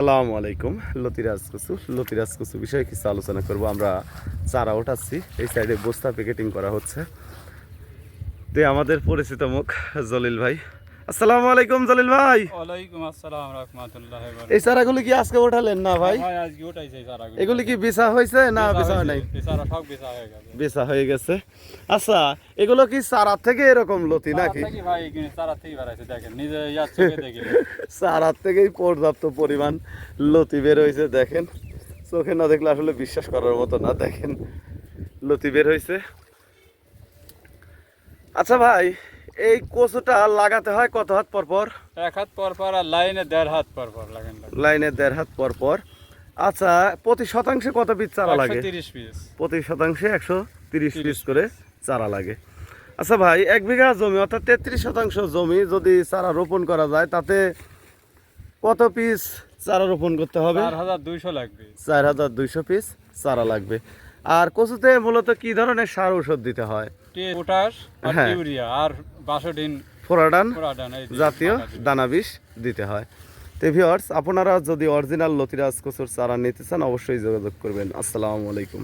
আসসালামু আলাইকুম, লতিরাজ কসু। লতিরাজ কসু বিষয়ে কিছু আলোচনা করব। আমরা চারা ওঠাচ্ছি। এই সাইডে বস্তা প্যাকেটিং করা হচ্ছে। তো আমাদের পরিচিত মুখ জলিল ভাই। আসসালামু আলাইকুম জলিল ভাই। ওয়ালাইকুম আসসালাম রহমতুল্লাহ এই চারাগুলি কি আজকে ওঠালেন না ভাই? ভাই আজকে ওটাইছে সারা এগুলি কি বেচা হয়েছে না বেচা হয় নাই? সব বেচা হয়ে গেছে। বেচা হয়ে গেছে। আচ্ছা এগুলো কি চারা থেকে এরকম লতি নাকি? নাকি ভাই এখানে সারা থেকে দেখেন নিজে ইয়ার চোখে দেখি চারার থেকেই পর্যাপ্ত পরিমাণ লতি বের হয়েছে দেখেন। চোখে না দেখলে আসলে বিশ্বাস করার মতো না দেখেন। লতি বের হয়েছে। আচ্ছা ভাই এই কচুটা লাগাতে হয় কত হাত পর পর? এক হাত পর পর আর লাইনে দেড় হাত পর পর লাগেন লাইনে দেড় হাত পর পর। আচ্ছা প্রতি শতাংশে কত পিস চারা লাগে? প্রতি শতাংশে একশো তিরিশ পিস। করে চারা লাগে। আচ্ছা ভাই এক বিঘা জমি অর্থাৎ তেত্রিশ শতাংশ জমি যদি চারা রোপণ করা যায় তাতে কত পিস চারা রোপণ করতে হবে? চার হাজার দুইশো লাগবে। চার হাজার দুইশো পিস চারা লাগবে। আর কচুতে মূলত কি ধরনের সার ঔষধ দিতে হয়? পটাশ আর হ্যাঁ। ইউরিয়া আর বাসোডিন। ফোরাডান জাতীয় দানা বিষ দিতে হয়। তো ভিওয়ার্স আপনারা যদি অরিজিনাল লতিরাজ কচুর চারা নিতে চান অবশ্যই যোগাযোগ করবেন। আসসালামু আলাইকুম।